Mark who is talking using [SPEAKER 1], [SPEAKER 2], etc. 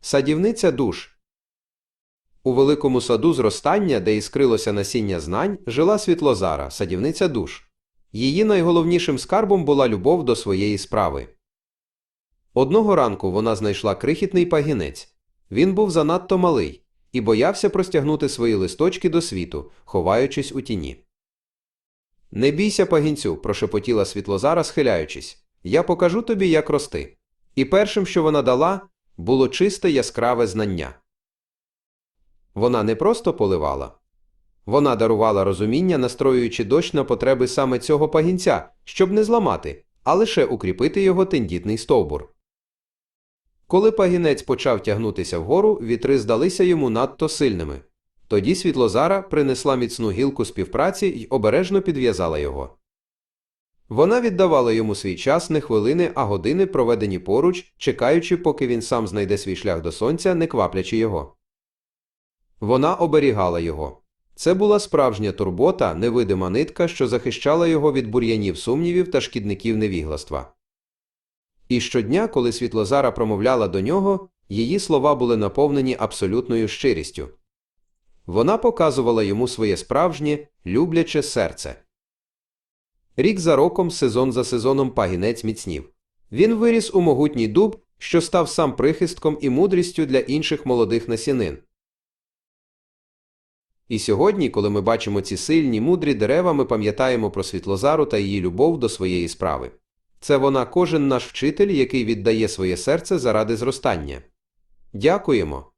[SPEAKER 1] Садівниця душ. У великому саду зростання, де іскрилося насіння знань, жила Світлозара, садівниця душ. Її найголовнішим скарбом була любов до своєї справи. Одного ранку вона знайшла крихітний пагінець. Він був занадто малий і боявся простягнути свої листочки до світу, ховаючись у тіні. Не бійся, пагінцю, прошепотіла Світлозара, схиляючись. Я покажу тобі, як рости. І першим, що вона дала, було чисте яскраве знання. Вона не просто поливала. Вона дарувала розуміння, настроюючи дощ на потреби саме цього пагінця, щоб не зламати, а лише укріпити його тендітний стовбур. Коли пагінець почав тягнутися вгору, вітри здалися йому надто сильними. Тоді Світлозара принесла міцну гілку співпраці й обережно підв'язала його. Вона віддавала йому свій час не хвилини, а години, проведені поруч, чекаючи, поки він сам знайде свій шлях до сонця, не кваплячи його. Вона оберігала його. Це була справжня турбота, невидима нитка, що захищала його від бур'янів сумнівів та шкідників невігластва. І щодня, коли Світлозара промовляла до нього, її слова були наповнені абсолютною щирістю. Вона показувала йому своє справжнє, любляче серце. Рік за роком, сезон за сезоном пагінець міцнів. Він виріс у могутній дуб, що став сам прихистком і мудрістю для інших молодих насінин. І сьогодні, коли ми бачимо ці сильні, мудрі дерева, ми пам'ятаємо про Світлозару та її любов до своєї справи. Це вона кожен наш вчитель, який віддає своє серце заради зростання. Дякуємо.